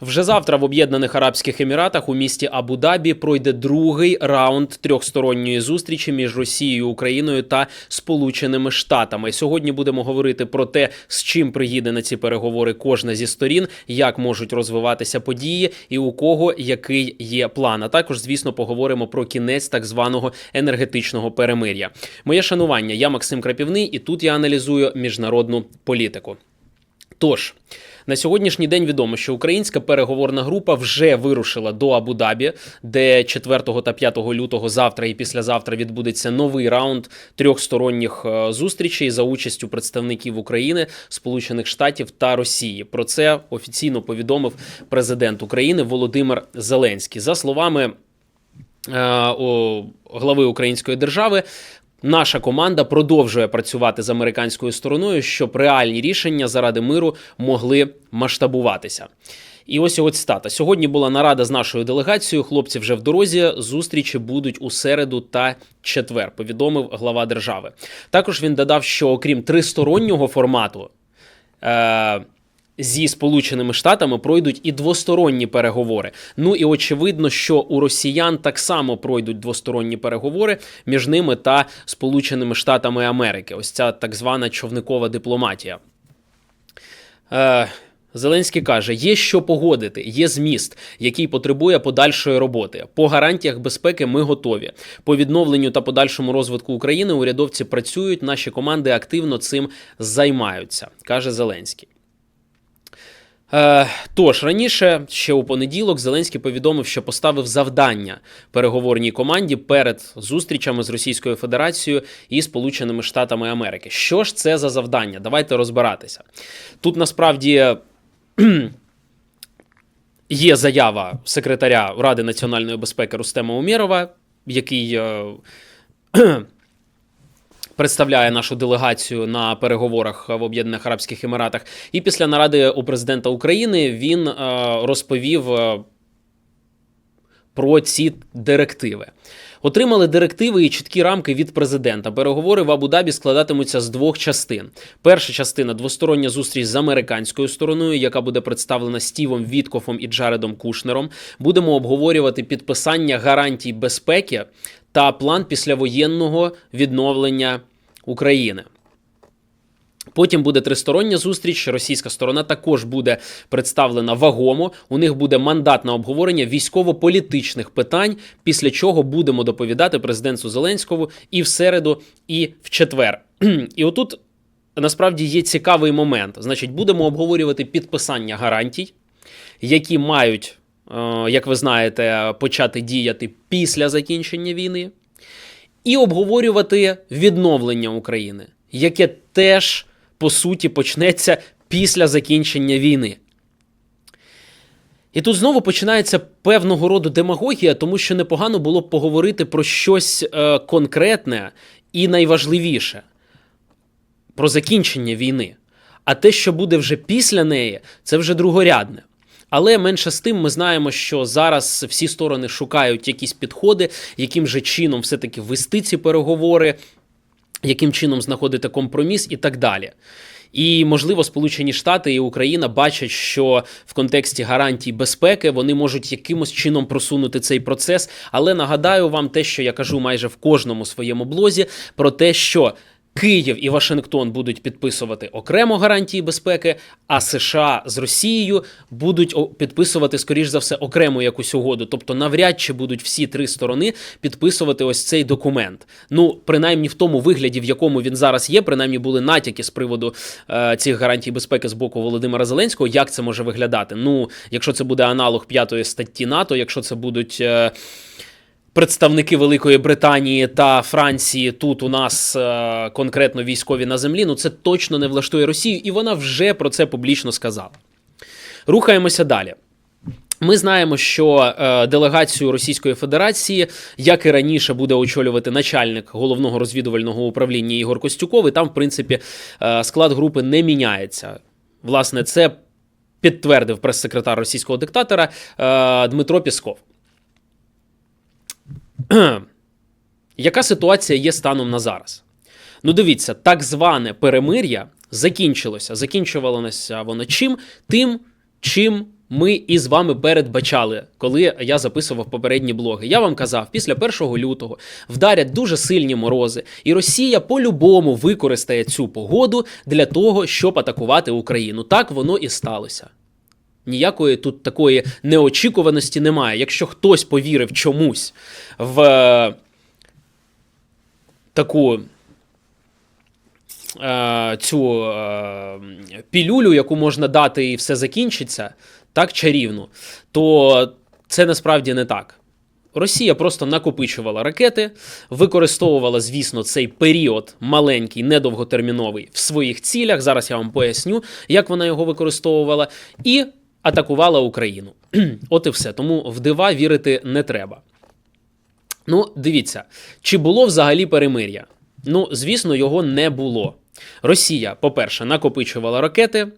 Вже завтра в Об'єднаних Арабських Еміратах у місті Абу-Дабі пройде другий раунд трьохсторонньої зустрічі між Росією, Україною та Сполученими Штатами. Сьогодні будемо говорити про те, з чим приїде на ці переговори кожна зі сторін, як можуть розвиватися події, і у кого який є план. А також, звісно, поговоримо про кінець так званого енергетичного перемир'я. Моє шанування, я Максим Крапівний, і тут я аналізую міжнародну політику. Тож на сьогоднішній день відомо, що українська переговорна група вже вирушила до Абу-Дабі, де 4 та 5 лютого завтра і післязавтра відбудеться новий раунд трьохсторонніх е, зустрічей за участю представників України, Сполучених Штатів та Росії. Про це офіційно повідомив президент України Володимир Зеленський. За словами е, глави Української держави. Наша команда продовжує працювати з американською стороною, щоб реальні рішення заради миру могли масштабуватися. І ось його цитата. Сьогодні була нарада з нашою делегацією. Хлопці вже в дорозі. Зустрічі будуть у середу та четвер. Повідомив глава держави. Також він додав, що окрім тристороннього формату. Е- Зі Сполученими Штатами пройдуть і двосторонні переговори. Ну і очевидно, що у росіян так само пройдуть двосторонні переговори між ними та Сполученими Штатами Америки. Ось ця так звана човникова дипломатія. Е, Зеленський каже: є що погодити, є зміст, який потребує подальшої роботи. По гарантіях безпеки ми готові. По відновленню та подальшому розвитку України урядовці працюють. Наші команди активно цим займаються, каже Зеленський. Е, Тож раніше, ще у понеділок, Зеленський повідомив, що поставив завдання переговорній команді перед зустрічами з Російською Федерацією і Сполученими Штатами Америки. Що ж це за завдання? Давайте розбиратися. Тут насправді. Є заява секретаря Ради національної безпеки Рустема Умєрова, який е, представляє нашу делегацію на переговорах в Об'єднаних Арабських Еміратах. І після наради у президента України він е, розповів е, про ці директиви. Отримали директиви і чіткі рамки від президента. Переговори в Абу-Дабі складатимуться з двох частин. Перша частина двостороння зустріч з американською стороною, яка буде представлена Стівом Віткофом і Джаредом Кушнером. Будемо обговорювати підписання гарантій безпеки та план післявоєнного відновлення України. Потім буде тристороння зустріч. Російська сторона також буде представлена вагомо. У них буде мандат на обговорення військово-політичних питань, після чого будемо доповідати президенту Зеленському і в середу, і в четвер. І отут насправді є цікавий момент. Значить, будемо обговорювати підписання гарантій, які мають, як ви знаєте, почати діяти після закінчення війни, і обговорювати відновлення України, яке теж по суті почнеться після закінчення війни. І тут знову починається певного роду демагогія, тому що непогано було б поговорити про щось е, конкретне і найважливіше про закінчення війни. А те, що буде вже після неї, це вже другорядне. Але менше з тим, ми знаємо, що зараз всі сторони шукають якісь підходи, яким же чином все-таки вести ці переговори, яким чином знаходити компроміс і так далі. І можливо, Сполучені Штати і Україна бачать, що в контексті гарантій безпеки вони можуть якимось чином просунути цей процес. Але нагадаю вам те, що я кажу майже в кожному своєму блозі, про те, що Київ і Вашингтон будуть підписувати окремо гарантії безпеки, а США з Росією будуть підписувати, скоріш за все, окрему якусь угоду. Тобто, навряд чи будуть всі три сторони підписувати ось цей документ. Ну, принаймні в тому вигляді, в якому він зараз є, принаймні були натяки з приводу е, цих гарантій безпеки з боку Володимира Зеленського. Як це може виглядати? Ну, якщо це буде аналог п'ятої статті НАТО, якщо це будуть. Е, представники Великої Британії та Франції тут у нас е, конкретно військові на землі, ну це точно не влаштує Росію, і вона вже про це публічно сказала. Рухаємося далі. Ми знаємо, що е, делегацію Російської Федерації, як і раніше, буде очолювати начальник головного розвідувального управління Ігор Костюков. І там, в принципі, е, склад групи не міняється. Власне, це підтвердив прес-секретар російського диктатора Дмитро Пісков. Яка ситуація є станом на зараз? Ну, дивіться, так зване перемир'я закінчилося. Закінчувалося воно чим? Тим, чим ми із вами передбачали, коли я записував попередні блоги. Я вам казав, після 1 лютого вдарять дуже сильні морози, і Росія по-любому використає цю погоду для того, щоб атакувати Україну. Так воно і сталося. Ніякої тут такої неочікуваності немає. Якщо хтось повірив чомусь в е, таку е, цю е, пілюлю, яку можна дати, і все закінчиться, так чарівно, то це насправді не так. Росія просто накопичувала ракети, використовувала, звісно, цей період маленький, недовготерміновий в своїх цілях. Зараз я вам поясню, як вона його використовувала, і атакувала Україну. От і все. Тому в дива вірити не треба. Ну, дивіться, чи було взагалі перемир'я? Ну, звісно, його не було. Росія, по-перше, накопичувала ракети.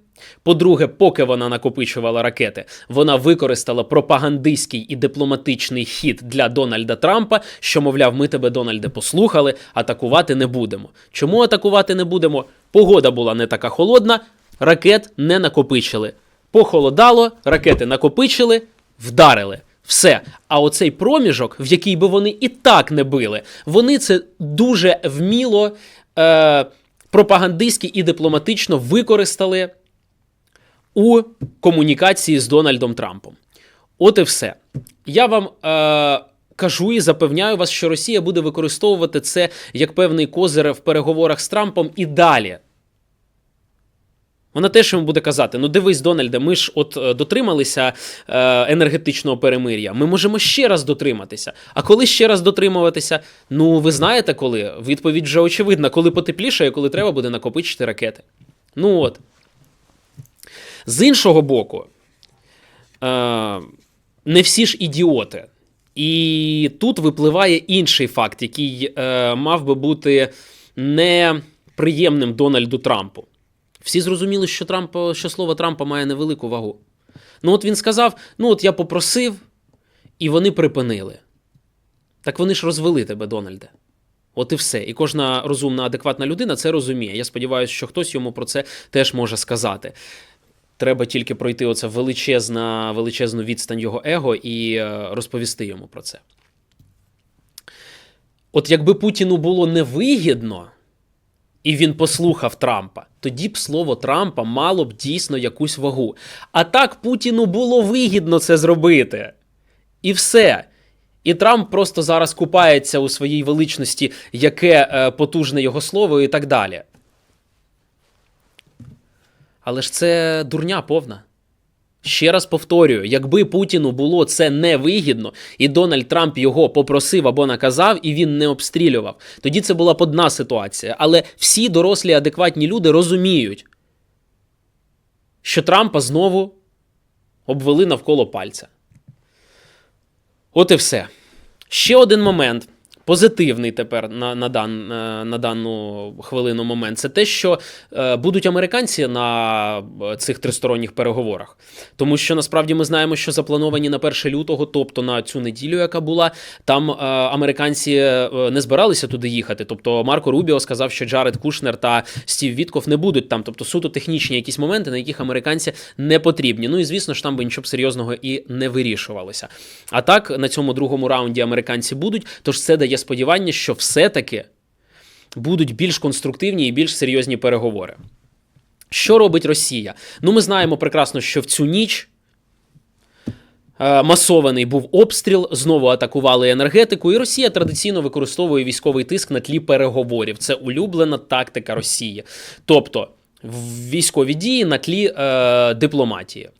По-друге, поки вона накопичувала ракети, вона використала пропагандистський і дипломатичний хід для Дональда Трампа, що, мовляв, ми тебе, Дональде, послухали, атакувати не будемо. Чому атакувати не будемо? Погода була не така холодна, ракет не накопичили. Похолодало, ракети накопичили, вдарили. Все. А оцей проміжок, в який би вони і так не били, вони це дуже вміло е, пропагандистськи і дипломатично використали у комунікації з Дональдом Трампом. От і все. Я вам е, кажу і запевняю вас, що Росія буде використовувати це як певний козир в переговорах з Трампом і далі. Вона теж йому буде казати: ну дивись, Дональде, ми ж от е, дотрималися е, енергетичного перемир'я. Ми можемо ще раз дотриматися. А коли ще раз дотримуватися? Ну, ви знаєте коли? Відповідь вже очевидна, коли потеплішає, коли треба буде накопичити ракети. Ну от. З іншого боку, е, не всі ж ідіоти. І тут випливає інший факт, який мав би бути неприємним Дональду Трампу. Всі зрозуміли, що Трамп, що слово Трампа має невелику вагу. Ну, от він сказав: ну, от я попросив, і вони припинили. Так вони ж розвели тебе, Дональде. От і все. І кожна розумна, адекватна людина це розуміє. Я сподіваюся, що хтось йому про це теж може сказати. Треба тільки пройти оце величезна, величезну відстань його его і е, розповісти йому про це. От якби Путіну було невигідно, і він послухав Трампа, тоді б слово Трампа мало б дійсно якусь вагу. А так Путіну було вигідно це зробити. І все. І Трамп просто зараз купається у своїй величності, яке е, потужне його слово, і так далі. Але ж це дурня повна. Ще раз повторюю: якби Путіну було це невигідно, і Дональд Трамп його попросив або наказав, і він не обстрілював, тоді це була б одна ситуація. Але всі дорослі адекватні люди розуміють, що Трампа знову обвели навколо пальця. От і все. Ще один момент. Позитивний тепер на на, дан, е, на дану хвилину момент це те, що е, будуть американці на е, цих тристоронніх переговорах. Тому що насправді ми знаємо, що заплановані на 1 лютого, тобто на цю неділю, яка була, там американці не збиралися туди їхати. Тобто Марко Рубіо сказав, що Джаред Кушнер та Стів Вітков не будуть там. Тобто суто технічні якісь моменти, на яких американці не потрібні. Ну і звісно ж там би нічого серйозного і не вирішувалося. А так на цьому другому раунді американці будуть, тож це дає сподівання, що все-таки будуть більш конструктивні і більш серйозні переговори. Що робить Росія? Ну, ми знаємо прекрасно, що в цю ніч. е, Масований був обстріл, знову атакували енергетику, і Росія традиційно використовує військовий тиск на тлі переговорів. Це улюблена тактика Росії, тобто військові дії на тлі е, дипломатії.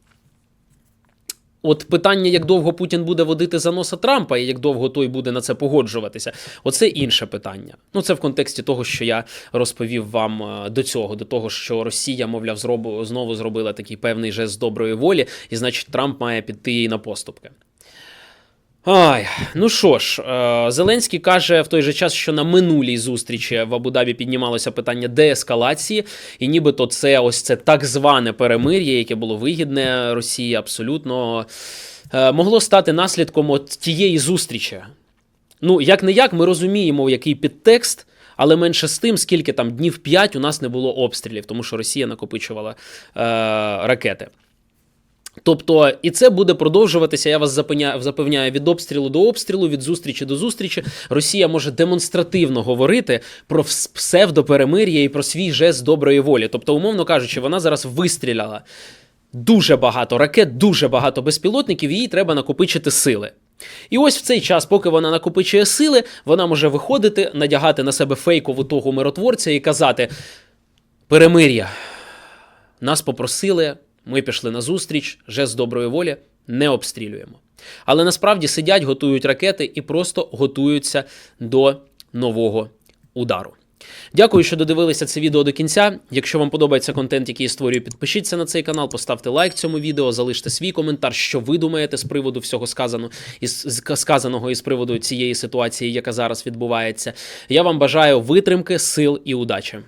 От питання, як довго Путін буде водити за носа Трампа, і як довго той буде на це погоджуватися, оце інше питання. Ну це в контексті того, що я розповів вам е, до цього, до того, що Росія, мовляв, зробу, знову зробила такий певний жест доброї волі, і значить Трамп має піти їй на поступки. Ай, ну що ж, е, Зеленський каже в той же час, що на минулій зустрічі в Абу-Дабі піднімалося питання деескалації, і нібито це ось це так зване перемир'я, яке було вигідне Росії, абсолютно е, могло стати наслідком от тієї зустрічі. Ну, як не як, ми розуміємо, який підтекст. Але менше з тим, скільки там днів 5 у нас не було обстрілів, тому що Росія накопичувала е, ракети. Тобто, і це буде продовжуватися. Я вас запевняю, запевняю від обстрілу до обстрілу, від зустрічі до зустрічі. Росія може демонстративно говорити про псевдоперемир'я і про свій жест доброї волі. Тобто, умовно кажучи, вона зараз вистріляла дуже багато ракет, дуже багато безпілотників, їй треба накопичити сили. І ось в цей час, поки вона накопичує сили, вона може виходити, надягати на себе фейкову того миротворця і казати: перемир'я. Нас попросили, ми пішли на зустріч, жест доброї волі, не обстрілюємо. Але насправді сидять, готують ракети і просто готуються до нового удару. Дякую, що додивилися це відео до кінця. Якщо вам подобається контент, який я створюю, підпишіться на цей канал, поставте лайк цьому відео, залиште свій коментар, що ви думаєте з приводу всього сказаного із сказаного і з приводу цієї ситуації, яка зараз відбувається. Я вам бажаю витримки, сил і удачі.